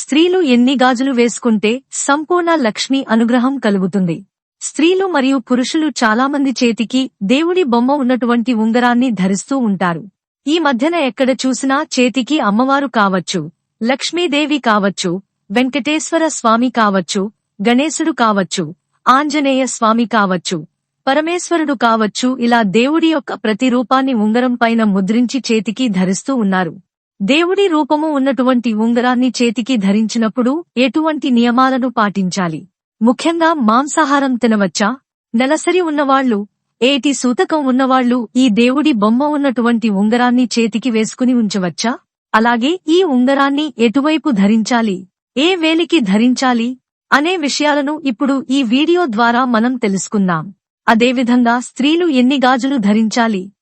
స్త్రీలు ఎన్ని గాజులు వేసుకుంటే సంపూర్ణ లక్ష్మి అనుగ్రహం కలుగుతుంది. స్త్రీలు మరియు పురుషులు చాలామంది చేతికి దేవుడి బొమ్మ ఉన్నటువంటి ఉంగరాన్ని ధరిస్తూ ఉంటారు. ఈ మధ్యన ఎక్కడ చూసినా చేతికి అమ్మవారు కావచ్చు లక్ష్మీదేవి కావచ్చు వెంకటేశ్వర స్వామి కావచ్చు గణేశుడు కావచ్చు ఆంజనేయ స్వామి కావచ్చు పరమేశ్వరుడు కావచ్చు ఇలా దేవుడి యొక్క ప్రతి రూపాన్ని ఉంగరం పైన ముద్రించి చేతికి ధరిస్తూ ఉన్నారు. దేవుడి రూపము ఉన్నటువంటి ఉంగరాన్ని చేతికి ధరించినప్పుడు ఎటువంటి నియమాలను పాటించాలి? ముఖ్యంగా మాంసాహారం తినవచ్చా? నెలసరి ఉన్నవాళ్ళు ఏటి సూతకం ఉన్నవాళ్ళు ఈ దేవుడి బొమ్మ ఉన్నటువంటి ఉంగరాన్ని చేతికి వేసుకుని ఉంచవచ్చా? అలాగే ఈ ఉంగరాన్ని ఎటువైపు ధరించాలి? ఏ వేలికి ధరించాలి? అనే విషయాలను ఇప్పుడు ఈ వీడియో ద్వారా మనం తెలుసుకుందాం. అదేవిధంగా స్త్రీలు ఎన్ని గాజులు ధరించాలి?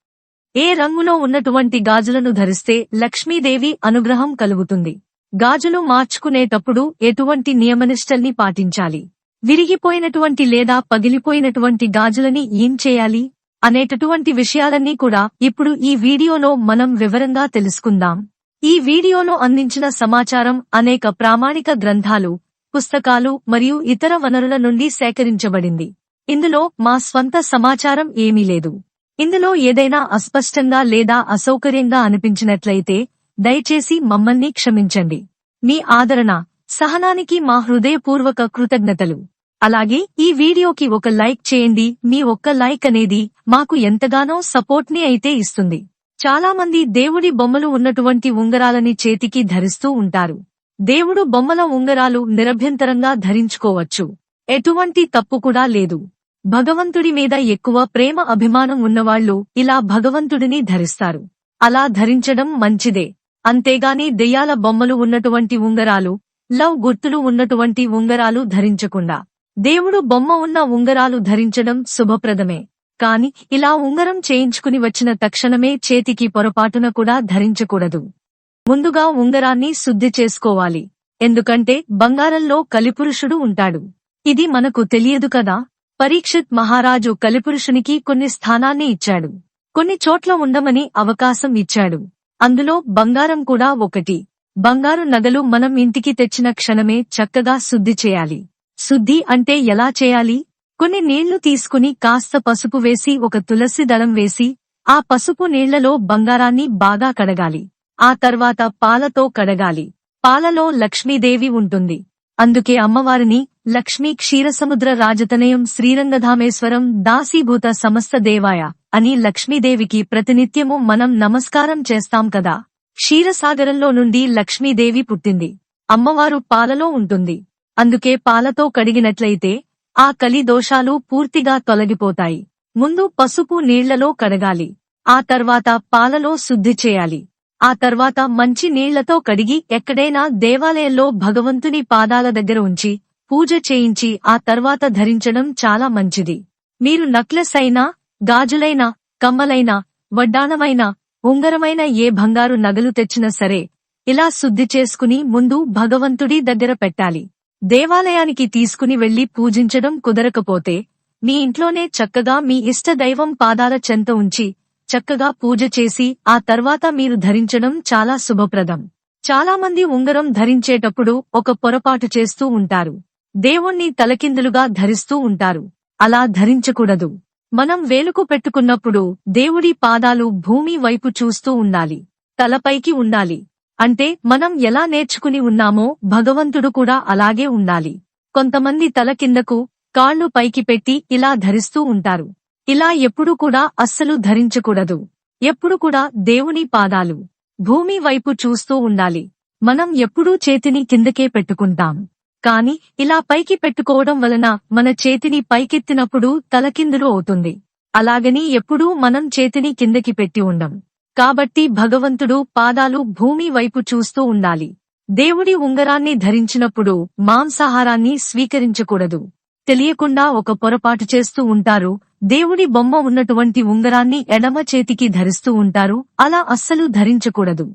ఏ రంగులో ఉన్నటువంటి గాజులను ధరిస్తే లక్ష్మీదేవి అనుగ్రహం కలుగుతుంది. గాజులు మార్చుకునేటప్పుడు ఎటువంటి నియమనిష్టల్ని పాటించాలి? విరిగిపోయినటువంటి లేదా పగిలిపోయినటువంటి గాజులని ఏం చేయాలి? అనేటటువంటి విషయాలన్నీ కూడా ఇప్పుడు ఈ వీడియోలో మనం వివరంగా తెలుసుకుందాం. ఈ వీడియోలో అందించిన సమాచారం అనేక ప్రామాణిక గ్రంథాలు పుస్తకాలు మరియు ఇతర వనరుల నుండి సేకరించబడింది. ఇందులో మా స్వంత సమాచారం ఏమీ లేదు. ఇందులో ఏదైనా అస్పష్టంగా లేదా అసౌకర్యంగా అనిపించినట్లయితే దయచేసి మమ్మల్ని క్షమించండి. మీ ఆదరణ సహనానికి మా హృదయపూర్వక కృతజ్ఞతలు. అలాగే ఈ వీడియోకి ఒక లైక్ చేయండి. మీ ఒక్క లైక్ అనేది మాకు ఎంతగానో సపోర్ట్ని అయితే ఇస్తుంది. చాలా మంది దేవుడి బొమ్మలు ఉన్నటువంటి ఉంగరాలని చేతికి ధరిస్తూ ఉంటారు. దేవుడు బొమ్మల ఉంగరాలు నిరభ్యంతరంగా ధరించుకోవచ్చు. ఎటువంటి తప్పు కూడా లేదు. భగవంతుడి మీద ఎక్కువ ప్రేమ అభిమానం ఉన్నవాళ్ళు ఇలా భగవంతుడిని ధరిస్తారు. అలా ధరించడం మంచిదే. అంతేగాని దెయ్యాల బొమ్మలు ఉన్నటువంటి ఉంగరాలు లవ్ గుర్తులు ఉన్నటువంటి ఉంగరాలు ధరించకుండా. దేవుడు బొమ్మ ఉన్న ఉంగరాలు ధరించడం శుభప్రదమే. కాని ఇలా ఉంగరం చేయించుకుని వచ్చిన తక్షణమే చేతికి పొరపాటున కూడా ధరించకూడదు. ముందుగా ఉంగరాన్ని శుద్ధి చేసుకోవాలి. ఎందుకంటే బంగారంలో కలిపురుషుడు ఉంటాడు. ఇది మనకు తెలియదు కదా? పరీక్షిత్ మహారాజు కలిపురుషునికి కొన్ని స్థానాన్ని ఇచ్చాడు. కొన్ని చోట్ల ఉండమని అవకాశం ఇచ్చాడు. అందులో బంగారం కూడా ఒకటి. బంగారు నగలు మనం ఇంటికి తెచ్చిన క్షణమే చక్కగా శుద్ధి చేయాలి. శుద్ధి అంటే ఎలా చేయాలి? కొన్ని నీళ్ళు తీసుకుని కాస్త పసుపు వేసి ఒక తులసి దళం వేసి ఆ పసుపు నీళ్ళలో బంగారాన్ని బాగా కడగాలి. ఆ తర్వాత పాలతో కడగాలి. పాలలో లక్ష్మీదేవి ఉంటుంది. అందుకే అమ్మవారిని లక్ష్మీ క్షీరసముద్ర రాజతనయం శ్రీరంగధామేశ్వరం దాసీభూత సమస్త దేవాయ అని లక్ష్మీదేవికి ప్రతినిత్యము మనం నమస్కారం చేస్తాం కదా. క్షీరసాగరంలో నుండి లక్ష్మీదేవి పుట్టింది. అమ్మవారు పాలలో ఉంటుంది. అందుకే పాలతో కడిగినట్లయితే ఆ కలి దోషాలు పూర్తిగా తొలగిపోతాయి. ముందు పసుపు నీళ్ళలో కడగాలి. ఆ తర్వాత పాలలో శుద్ధి చేయాలి. ఆ తర్వాత మంచి నీళ్ళతో కడిగి ఎక్కడైనా దేవాలయంలో భగవంతుని పాదాల దగ్గర ఉంచి పూజ చేయించి ఆ తర్వాత ధరించడం చాలా మంచిది. మీరు నక్లెస్ అయినా గాజులైనా కమ్మలైనా వడ్డానమైనా ఉంగరమైన ఏ బంగారు నగలు తెచ్చినా సరే ఇలా శుద్ధి చేసుకుని ముందు భగవంతుడి దగ్గర పెట్టాలి. దేవాలయానికి తీసుకుని వెళ్ళి పూజించడం కుదరకపోతే మీ ఇంట్లోనే చక్కగా మీ ఇష్ట దైవం పాదాల చెంత ఉంచి చక్కగా పూజ చేసి ఆ తర్వాత మీరు ధరించడం చాలా శుభప్రదం. చాలామంది ఉంగరం ధరించేటప్పుడు ఒక పొరపాటు చేస్తూ ఉంటారు. దేవుణ్ణి తలకిందులుగా ధరిస్తూ ఉంటారు. అలా ధరించకూడదు. మనం వేలుకు పెట్టుకున్నప్పుడు దేవుడి పాదాలు భూమి వైపు చూస్తూ ఉండాలి. తలపైకి ఉండాలి. అంటే మనం ఎలా నేర్చుకుని ఉన్నామో భగవంతుడు కూడా అలాగే ఉండాలి. కొంతమంది తల కిందకు కాళ్ళు పైకి పెట్టి ఇలా ధరిస్తూ ఉంటారు. ఇలా ఎప్పుడు కూడా అస్సలు ధరించకూడదు. ఎప్పుడు కూడా దేవుని పాదాలు భూమి వైపు చూస్తూ ఉండాలి. మనం ఎప్పుడూ చేతిని కిందకే పెట్టుకుంటాం. కాని ఇలా పైకి పెట్టుకోవడం వలన మన చేతిని పైకెత్తినప్పుడు తలకిందులు అవుతుంది. అలాగని ఎప్పుడూ మనం చేతిని కిందకి పెట్టి ఉండం. కాబట్టి భగవంతుడు పాదాలు భూమి వైపు చూస్తూ ఉండాలి. దేవుడి ఉంగరాన్ని ధరించినప్పుడు మాంసాహారాన్ని స్వీకరించకూడదు. తెలియకుండా ఒక పొరపాటు చేస్తూ ఉంటారు. దేవుడి బొమ్మ ఉన్నటువంటి ఉంగరాన్ని ఎడమ చేతికి ధరిస్తూ ఉంటారు. అలా అస్సలు ధరించకూడదు.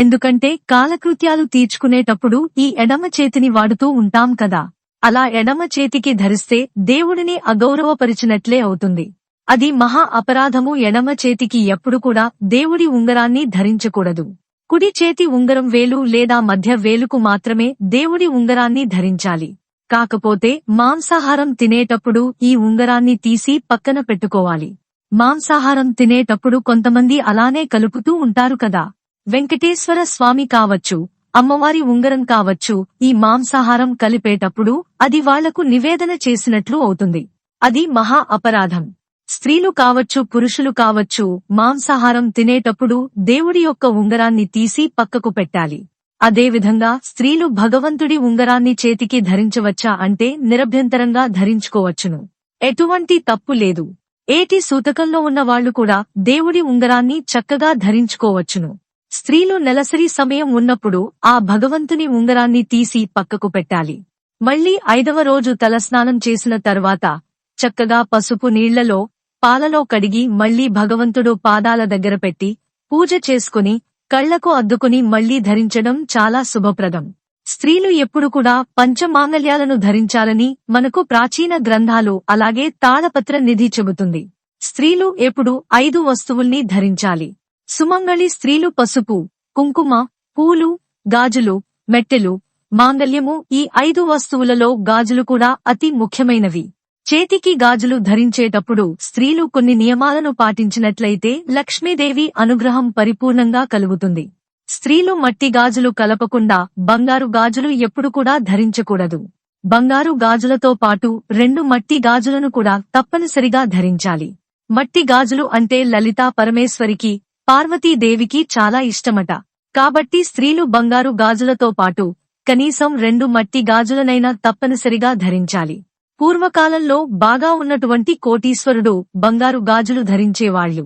ఎందుకంటే కాలకృత్యాలు తీర్చుకునేటప్పుడు ఈ ఎడమ చేతిని వాడుతూ ఉంటాం కదా. అలా ఎడమ చేతికి ధరిస్తే దేవుడిని అగౌరవపరిచినట్లే అవుతుంది. అది మహా అపరాధము. ఎడమ చేతికి ఎప్పుడు కూడా దేవుడి ఉంగరాన్ని ధరించకూడదు. కుడి చేతి ఉంగరం వేలు లేదా మధ్య వేలుకు మాత్రమే దేవుడి ఉంగరాన్ని ధరించాలి. కాకపోతే మాంసాహారం తినేటప్పుడు ఈ ఉంగరాన్ని తీసి పక్కన పెట్టుకోవాలి. మాంసాహారం తినేటప్పుడు కొంతమంది అలానే కలుపుతూ ఉంటారు కదా. వెంకటేశ్వర స్వామి కావచ్చు అమ్మవారి ఉంగరం కావచ్చు ఈ మాంసాహారం కలిపేటప్పుడు అది వాళ్ళకు నివేదన చేసినట్లు అవుతుంది. అది మహా అపరాధం. స్త్రీలు కావచ్చు పురుషులు కావచ్చు మాంసాహారం తినేటప్పుడు దేవుడి యొక్క ఉంగరాన్ని తీసి పక్కకు పెట్టాలి. అదేవిధంగా స్త్రీలు భగవంతుడి ఉంగరాన్ని చేతికి ధరించవచ్చా అంటే నిరభ్యంతరంగా ధరించుకోవచ్చును. ఎటువంటి తప్పు లేదు. ఏటి సూతకంలో ఉన్న వాళ్ళు కూడా దేవుడి ఉంగరాన్ని చక్కగా ధరించుకోవచ్చును. స్త్రీలు నెలసరి సమయం ఉన్నప్పుడు ఆ భగవంతుని ఉంగరాన్ని తీసి పక్కకు పెట్టాలి. మళ్ళీ ఐదవ రోజు తలస్నానం చేసిన తర్వాత చక్కగా పసుపు నీళ్ళలో పాలలో కడిగి మళ్ళీ భగవంతుడు పాదాల దగ్గర పెట్టి పూజ చేసుకుని కళ్ళకు అద్దుకుని మళ్ళీ ధరించడం చాలా శుభప్రదం. స్త్రీలు ఎప్పుడు కూడా పంచమాంగల్యాలను ధరించాలని మనకు ప్రాచీన గ్రంథాలు అలాగే తాళపత్ర నిధి చెబుతుంది. స్త్రీలు ఎప్పుడు ఐదు వస్తువుల్ని ధరించాలి. సుమంగళి స్త్రీలు పసుపు కుంకుమ పూలు గాజులు మెట్టెలు మాంగల్యము ఈ ఐదు వస్తువులలో గాజులు కూడా అతి ముఖ్యమైనవి. చేతికి గాజులు ధరించేటప్పుడు స్త్రీలు కొన్ని నియమాలను పాటించినట్లయితే లక్ష్మీదేవి అనుగ్రహం పరిపూర్ణంగా కలుగుతుంది. స్త్రీలు మట్టి గాజులు కలపకుండా బంగారు గాజులు ఎప్పుడు కూడా ధరించకూడదు. బంగారు గాజులతో పాటు రెండు మట్టి గాజులను కూడా తప్పనిసరిగా ధరించాలి. మట్టి గాజులు అంటే లలితా పరమేశ్వరికి పార్వతీదేవికి చాలా ఇష్టమట. కాబట్టి స్త్రీలు బంగారు గాజులతో పాటు కనీసం రెండు మట్టి గాజులనైనా తప్పనిసరిగా ధరించాలి. పూర్వకాలంలో బాగా ఉన్నటువంటి కోటీశ్వరుడు బంగారు గాజులు ధరించేవాళ్ళు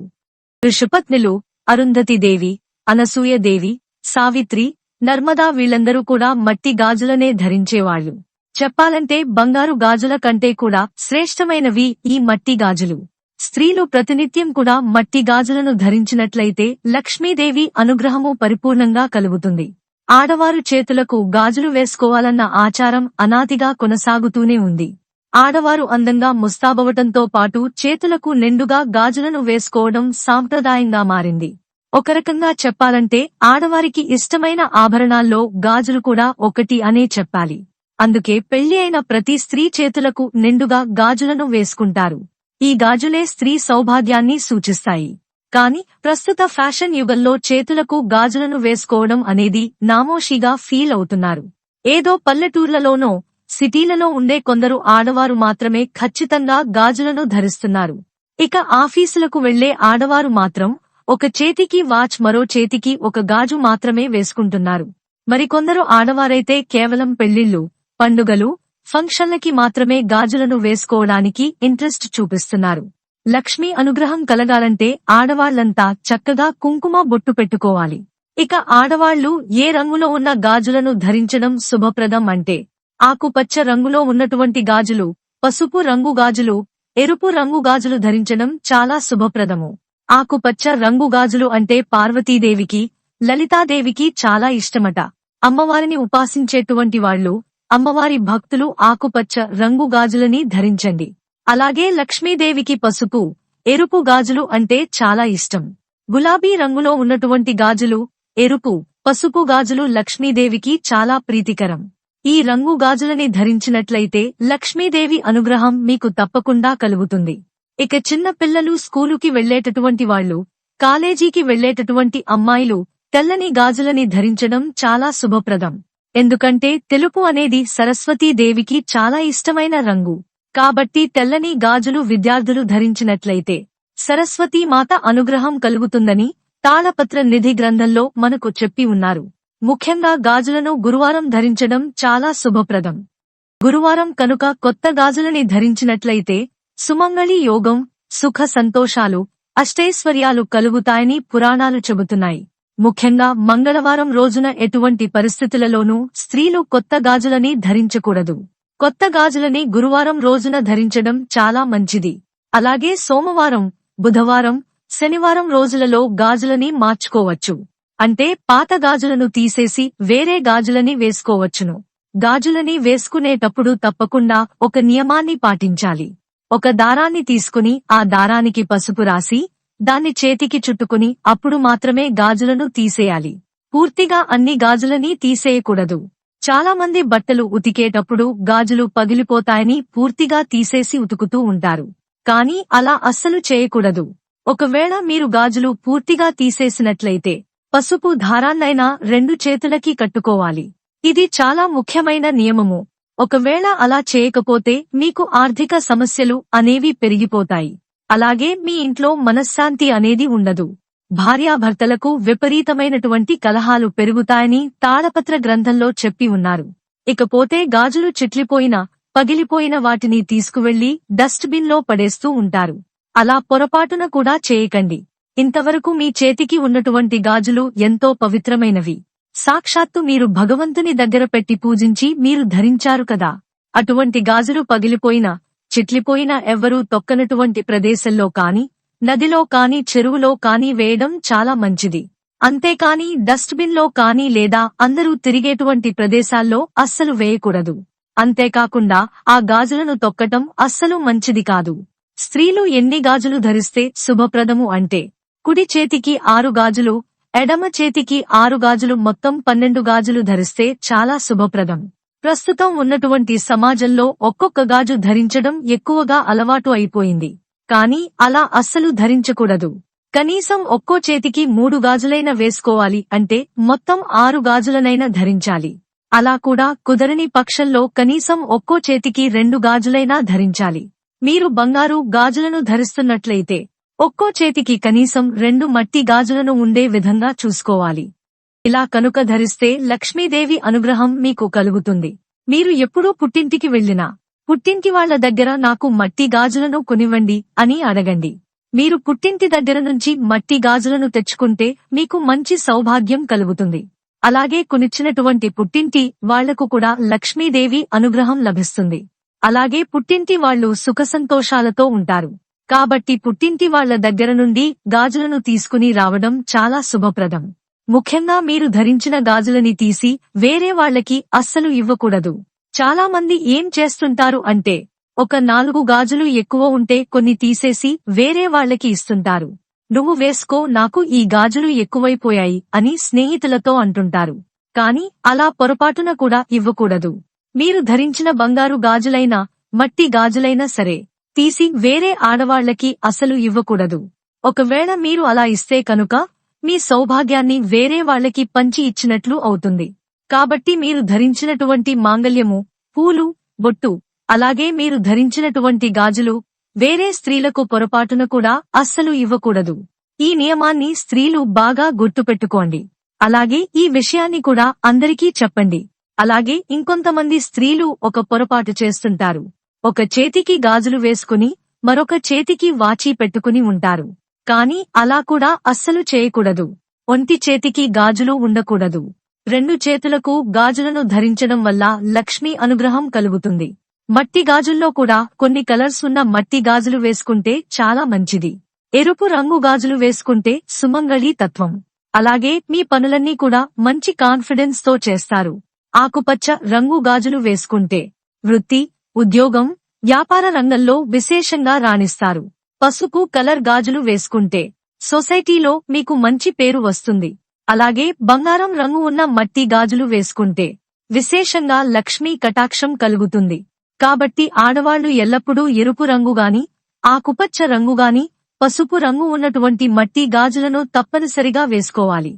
ఋషుపత్నులు అరుంధతిదేవి అనసూయదేవి సావిత్రి నర్మదా వీళ్ళందరూ కూడా మట్టి గాజులనే ధరించేవాళ్ళు చెప్పాలంటే బంగారు గాజుల కంటే కూడా శ్రేష్టమైనవి ఈ మట్టి గాజులు. స్త్రీలు ప్రతినిత్యం కూడా మట్టి గాజులను ధరించినట్లయితే లక్ష్మీదేవి అనుగ్రహము పరిపూర్ణంగా కలుగుతుంది. ఆడవారు చేతులకు గాజులు వేసుకోవాలన్న ఆచారం అనాదిగా కొనసాగుతూనే ఉంది. ఆడవారు అందంగా ముస్తాబవటంతో పాటు చేతులకు నిండుగా గాజులను వేసుకోవడం సాంప్రదాయంగా మారింది. ఒక రకంగా చెప్పాలంటే ఆడవారికి ఇష్టమైన ఆభరణాల్లో గాజులు కూడా ఒకటి అనే చెప్పాలి. అందుకే పెళ్ళి అయిన ప్రతి స్త్రీ చేతులకు నిండుగా గాజులను వేసుకుంటారు. ఈ గాజులే స్త్రీ సౌభాగ్యాన్ని సూచిస్తాయి. కాని ప్రస్తుత ఫ్యాషన్ యుగంలో చేతులకు గాజులను వేసుకోవడం అనేది నామోషిగా ఫీల్ అవుతున్నారు. ఏదో పల్లెటూర్లలోనో సిటీలలో ఉండే కొందరు ఆడవారు మాత్రమే ఖచ్చితంగా గాజులను ధరిస్తున్నారు. ఇక ఆఫీసులకు వెళ్ళే ఆడవారు మాత్రం ఒక చేతికి వాచ్ మరో చేతికి ఒక గాజు మాత్రమే వేసుకుంటున్నారు. మరికొందరు ఆడవారైతే కేవలం పెళ్ళిళ్ళు పండుగలు ఫంక్షన్లకి మాత్రమే గాజులను వేసుకోవడానికి ఇంట్రెస్ట్ చూపిస్తున్నారు. లక్ష్మీ అనుగ్రహం కలగాలంటే ఆడవాళ్ళంతా చక్కగా కుంకుమ బొట్టు పెట్టుకోవాలి. ఇక ఆడవాళ్ళు ఏ రంగులో ఉన్న గాజులను ధరించడం శుభప్రదం అంటే ఆకుపచ్చ రంగులో ఉన్నటువంటి గాజులు పసుపు రంగు గాజులు ఎరుపు రంగు గాజులు ధరించడం చాలా శుభప్రదము. ఆకుపచ్చ రంగు గాజులు అంటే పార్వతీదేవికి లలితాదేవికి చాలా ఇష్టమట. అమ్మవారిని ఉపాసించేటువంటి వాళ్ళు అమ్మవారి భక్తులు ఆకుపచ్చ రంగు గాజులని ధరించండి. అలాగే లక్ష్మీదేవికి పసుపు ఎరుపు గాజులు అంటే చాలా ఇష్టం. గులాబీ రంగులో ఉన్నటువంటి గాజులు ఎరుపు పసుపు గాజులు లక్ష్మీదేవికి చాలా ప్రీతికరం. ఈ రంగు గాజులని ధరించినట్లయితే లక్ష్మీదేవి అనుగ్రహం మీకు తప్పకుండా కలుగుతుంది. ఇక చిన్న పిల్లలు స్కూలుకి వెళ్ళేటటువంటి వాళ్ళు కాలేజీకి వెళ్ళేటటువంటి అమ్మాయిలు తెల్లని గాజులని ధరించడం చాలా శుభప్రదం. ఎందుకంటే తెలుపు అనేది సరస్వతీదేవికి చాలా ఇష్టమైన రంగు. కాబట్టి తెల్లని గాజులు విద్యార్థులు ధరించినట్లయితే సరస్వతీ మాత అనుగ్రహం కలుగుతుందని తాళపత్ర నిధి గ్రంథంలో మనకు చెప్పి ఉన్నారు. ముఖ్యంగా గాజులను గురువారం ధరించడం చాలా శుభప్రదం. గురువారం కనుక కొత్త గాజులని ధరించినట్లయితే సుమంగళి యోగం సుఖ సంతోషాలు అష్టైశ్వర్యాలు కలుగుతాయని పురాణాలు చెబుతున్నాయి. ముఖ్యంగా మంగళవారం రోజున ఎటువంటి పరిస్థితులలోనూ స్త్రీలు కొత్త గాజులని ధరించకూడదు. కొత్త గాజులని గురువారం రోజున ధరించడం చాలా మంచిది. అలాగే సోమవారం బుధవారం శనివారం రోజులలో గాజులని మార్చుకోవచ్చు. అంటే పాత గాజులను తీసేసి వేరే గాజులని వేసుకోవచ్చును. గాజులని వేసుకునేటప్పుడు తప్పకుండా ఒక నియమాన్ని పాటించాలి. ఒక దారాన్ని తీసుకుని ఆ దారానికి పసుపు రాసి దాన్ని చేతికి చుట్టుకుని అప్పుడు మాత్రమే గాజులను తీసేయాలి. పూర్తిగా అన్ని గాజులని తీసేయకూడదు. చాలా మంది బట్టలు ఉతికేటప్పుడు గాజులు పగిలిపోతాయని పూర్తిగా తీసేసి ఉతుకుతూ ఉంటారు. కానీ అలా అస్సలు చేయకూడదు. ఒకవేళ మీరు గాజులు పూర్తిగా తీసేసినట్లయితే పసుపు దారాన్నైనా రెండు చేతులకి కట్టుకోవాలి. ఇది చాలా ముఖ్యమైన నియమము. ఒకవేళ అలా చేయకపోతే మీకు ఆర్థిక సమస్యలు అనేవి పెరిగిపోతాయి. అలాగే మీ ఇంట్లో మనశ్శాంతి అనేది ఉండదు. భార్యాభర్తలకు విపరీతమైనటువంటి కలహాలు పెరుగుతాయని తాళపత్ర గ్రంథంలో చెప్పి ఉన్నారు. ఇకపోతే గాజులు చిట్లిపోయిన పగిలిపోయిన వాటిని తీసుకువెళ్ళి డస్ట్బిన్లో పడేస్తూ ఉంటారు. అలా పొరపాటున కూడా చేయకండి. ఇంతవరకు మీ చేతికి ఉన్నటువంటి గాజులు ఎంతో పవిత్రమైనవి. సాక్షాత్తు మీరు భగవంతుని దగ్గర పెట్టి పూజించి మీరు ధరించారు కదా. అటువంటి గాజులు పగిలిపోయిన చిట్లిపోయిన ఎవ్వరూ తొక్కనటువంటి ప్రదేశంలో కాని నదిలో కాని చెరువులో కాని వేయడం చాలా మంచిది. అంతేకాని డస్ట్బిన్లో కాని లేదా అందరూ తిరిగేటువంటి ప్రదేశాల్లో అస్సలు వేయకూడదు. అంతేకాకుండా ఆ గాజులను తొక్కటం అస్సలు మంచిది కాదు. స్త్రీలు ఎన్ని గాజులు ధరిస్తే శుభప్రదము అంటే కుడి చేతికి ఆరు గాజులు ఎడమ చేతికి ఆరు గాజులు మొత్తం పన్నెండు గాజులు ధరిస్తే చాలా శుభప్రదం. ప్రస్తుతం ఉన్నటువంటి సమాజంలో ఒక్కొక్క గాజు ధరించడం ఎక్కువగా అలవాటు అయిపోయింది. కాని అలా అస్సలు ధరించకూడదు. కనీసం ఒక్కో చేతికి మూడు గాజులైన వేసుకోవాలి అంటే మొత్తం ఆరు గాజులనైనా ధరించాలి. అలా కూడా కుదరని పక్షంలో కనీసం ఒక్కో చేతికి రెండు గాజులైనా ధరించాలి. మీరు బంగారు గాజులను ధరిస్తున్నట్లయితే ఒక్కో చేతికి కనీసం రెండు మట్టి గాజులను ఉండే విధంగా చూసుకోవాలి. ఇలా కనుక ధరిస్తే లక్ష్మీదేవి అనుగ్రహం మీకు కలుగుతుంది. మీరు ఎప్పుడూ పుట్టింటికి వెళ్ళినా పుట్టింటి వాళ్ళ దగ్గర నాకు మట్టి గాజులను కొనివ్వండి అని అడగండి. మీరు పుట్టింటి దగ్గర నుంచి మట్టి గాజులను తెచ్చుకుంటే మీకు మంచి సౌభాగ్యం కలుగుతుంది. అలాగే కొనిచ్చినటువంటి పుట్టింటి వాళ్ళకు కూడా లక్ష్మీదేవి అనుగ్రహం లభిస్తుంది. అలాగే పుట్టింటి వాళ్ళు సుఖసంతోషాలతో ఉంటారు. కాబట్టి పుట్టింటి వాళ్ళ దగ్గర నుండి గాజులను తీసుకుని రావడం చాలా శుభప్రదం. ముఖ్యంగా మీరు ధరించిన గాజులని తీసి వేరే వాళ్ళకి అస్సలు ఇవ్వకూడదు. చాలా మంది ఏం చేస్తుంటారు అంటే ఒక నాలుగు గాజులు ఎక్కువ ఉంటే కొన్ని తీసేసి వేరే వాళ్ళకి ఇస్తుంటారు. నువ్వు వేసుకో నాకు ఈ గాజులు ఎక్కువైపోయాయి అని స్నేహితులతో అంటుంటారు. కాని అలా పొరపాటున కూడా ఇవ్వకూడదు. మీరు ధరించిన బంగారు గాజులైనా మట్టి గాజులైనా సరే తీసి వేరే ఆడవాళ్ళకి అసలు ఇవ్వకూడదు. ఒకవేళ మీరు అలా ఇస్తే కనుక మీ సౌభాగ్యాన్ని వేరే వాళ్ళకి పంచి ఇచ్చినట్లు అవుతుంది. కాబట్టి మీరు ధరించినటువంటి మాంగల్యము పూలు బొట్టు అలాగే మీరు ధరించినటువంటి గాజులు వేరే స్త్రీలకు పొరపాటున కూడా అస్సలు ఇవ్వకూడదు. ఈ నియమాన్ని స్త్రీలు బాగా గుర్తుపెట్టుకోండి. అలాగే ఈ విషయాన్ని కూడా అందరికీ చెప్పండి. అలాగే ఇంకొంతమంది స్త్రీలు ఒక పొరపాటు చేస్తుంటారు. ఒక చేతికి గాజులు వేసుకుని మరొక చేతికి వాచి పెట్టుకుని ఉంటారు. కాని అలా కూడా అస్సలు చేయకూడదు. ఒంటి చేతికి గాజులు ఉండకూడదు. రెండు చేతులకు గాజులను ధరించడం వల్ల లక్ష్మీ అనుగ్రహం కలుగుతుంది. మట్టి గాజుల్లో కూడా కొన్ని కలర్స్ ఉన్న మట్టి గాజులు వేసుకుంటే చాలా మంచిది. ఎరుపు రంగు గాజులు వేసుకుంటే సుమంగళి తత్వం. అలాగే మీ పనులన్నీ కూడా మంచి కాన్ఫిడెన్స్తో చేస్తారు. ఆకుపచ్చ రంగు గాజులు వేసుకుంటే వృత్తి ఉద్యోగం వ్యాపార రంగంలో విశేషంగా రాణిస్తారు. పసుపు కలర్ గాజులు వేసుకుంటే సొసైటీలో మీకు మంచి పేరు వస్తుంది. అలాగే బంగారం రంగు ఉన్న మట్టి గాజులు వేసుకుంటే విశేషంగా లక్ష్మీ కటాక్షం కలుగుతుంది. కాబట్టి ఆడవాళ్ళు ఎల్లప్పుడూ ఎరుపు రంగుగాని ఆకుపచ్చ రంగుగాని పసుపు రంగు ఉన్నటువంటి మట్టి గాజులను తప్పనిసరిగా వేసుకోవాలి.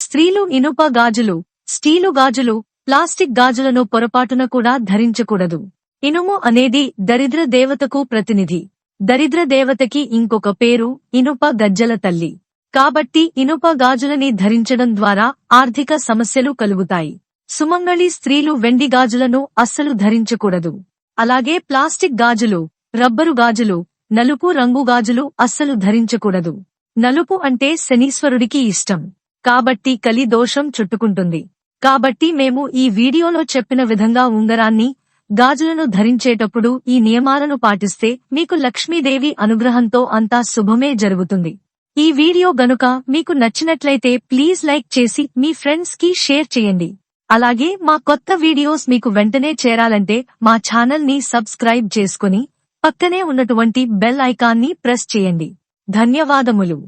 స్త్రీలు ఇనుప గాజులు స్టీలు గాజులు ప్లాస్టిక్ గాజులను పొరపాటున కూడా ధరించకూడదు. ఇనుము అనేది దరిద్ర దేవతకు ప్రతినిధి. దరిద్ర దేవతకి ఇంకొక పేరు ఇనుప గజ్జల తల్లి. కాబట్టి ఇనుప గాజులని ధరించడం ద్వారా ఆర్థిక సమస్యలు కలుగుతాయి. సుమంగళి స్త్రీలు వెండి గాజులను అస్సలు ధరించకూడదు. అలాగే ప్లాస్టిక్ గాజులు రబ్బరు గాజులు నలుపు రంగు గాజులు అస్సలు ధరించకూడదు. నలుపు అంటే శనీశ్వరుడికి ఇష్టం. కాబట్టి కలి దోషం చుట్టుకుంటుంది. కాబట్టి మేము ఈ వీడియోలో చెప్పిన విధంగా ఉంగరాన్ని గాజులను ధరించేటప్పుడు ఈ నియమాలను పాటిస్తే మీకు లక్ష్మీదేవి అనుగ్రహంతో అంతా శుభమే జరుగుతుంది. ఈ వీడియో గనుక మీకు నచ్చినట్లయితే ప్లీజ్ లైక్ చేసి మీ ఫ్రెండ్స్కి షేర్ చేయండి. అలాగే మా కొత్త వీడియోస్ మీకు వెంటనే చేరాలంటే మా ఛానల్ని సబ్స్క్రైబ్ చేసుకుని పక్కనే ఉన్నటువంటి బెల్ ఐకాన్ని ప్రెస్ చేయండి. ధన్యవాదములు.